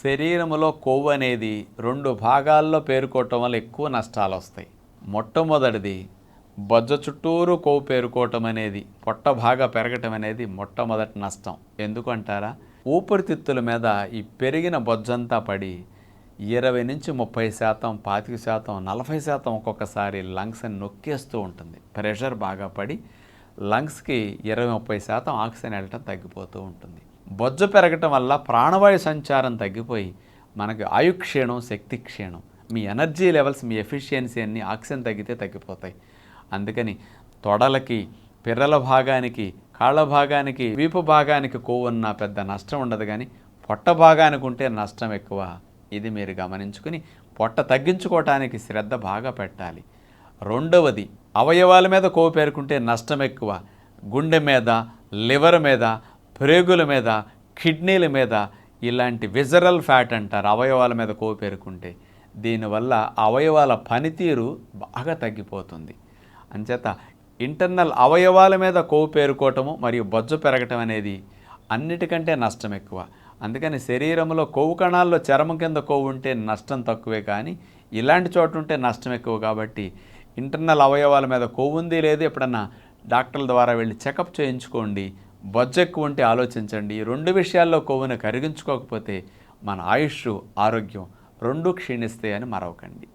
శరీరంలో కొవ్వు అనేది రెండు భాగాల్లో పేరుకోవటం వల్ల ఎక్కువ నష్టాలు వస్తాయి. మొట్టమొదటిది బొజ్జ చుట్టూరు కొవ్వు పేరుకోవటం అనేది పొట్ట బాగా పెరగటం అనేది మొట్టమొదటి నష్టం. ఎందుకంటారా? ఊపిరితిత్తుల మీద ఈ పెరిగిన బొజ్జంతా పడి ఇరవై నుంచి ముప్పై శాతం పాతిక శాతం నలభై శాతం ఒక్కొక్కసారి లంగ్స్ని నొక్కేస్తూ ఉంటుంది. ప్రెషర్ బాగా పడి లంగ్స్కి ఇరవై ముప్పై శాతం ఆక్సిజన్ వెళ్ళటం తగ్గిపోతూ ఉంటుంది. బొజ్జు పెరగటం వల్ల ప్రాణవాయు సంచారం తగ్గిపోయి మనకి ఆయు క్షీణం శక్తి క్షీణం మీ ఎనర్జీ లెవెల్స్ మీ ఎఫిషియన్సీ అన్ని ఆక్సిజన్ తగ్గితే తగ్గిపోతాయి. అందుకని తొడలకి పిర్రల భాగానికి కాళ్ళ భాగానికి వీపు భాగానికి కొవ్వున్న పెద్ద నష్టం ఉండదు కానీ పొట్ట భాగానికి ఉంటే నష్టం ఎక్కువ. ఇది మీరు గమనించుకుని పొట్ట తగ్గించుకోవటానికి శ్రద్ధ బాగా పెట్టాలి. రెండవది అవయవాల మీద కొవ్వు పేరుకుంటే నష్టం ఎక్కువ. గుండె మీద లివర్ మీద ప్రేగుల మీద కిడ్నీల మీద ఇలాంటి విజరల్ ఫ్యాట్ అంటారు అవయవాల మీద కొవ్వు పేరుకుంటే. దీనివల్ల అవయవాల పనితీరు బాగా తగ్గిపోతుంది. అంచేత ఇంటర్నల్ అవయవాల మీద కొవ్వు పేరుకోవటము మరియు బొజ్జు పెరగటం అనేది అన్నిటికంటే నష్టం ఎక్కువ. అందుకని శరీరంలో కొవ్వు కణాల్లో చర్మం కింద కొవ్వు ఉంటే నష్టం తక్కువే కానీ ఇలాంటి చోట ఉంటే నష్టం ఎక్కువ కాబట్టి ఇంటర్నల్ అవయవాల మీద కొవ్వు ఉంది లేదు ఎప్పుడన్నా డాక్టర్ల ద్వారా వెళ్ళి చెకప్ చేయించుకోండి బొజ్జెక్కు ఉంటే ఆలోచించండి. రెండు విషయాల్లో కొవ్వును కరిగించుకోకపోతే మన ఆయుష్ ఆరోగ్యం రెండు క్షీణిస్తాయని మరవకండి.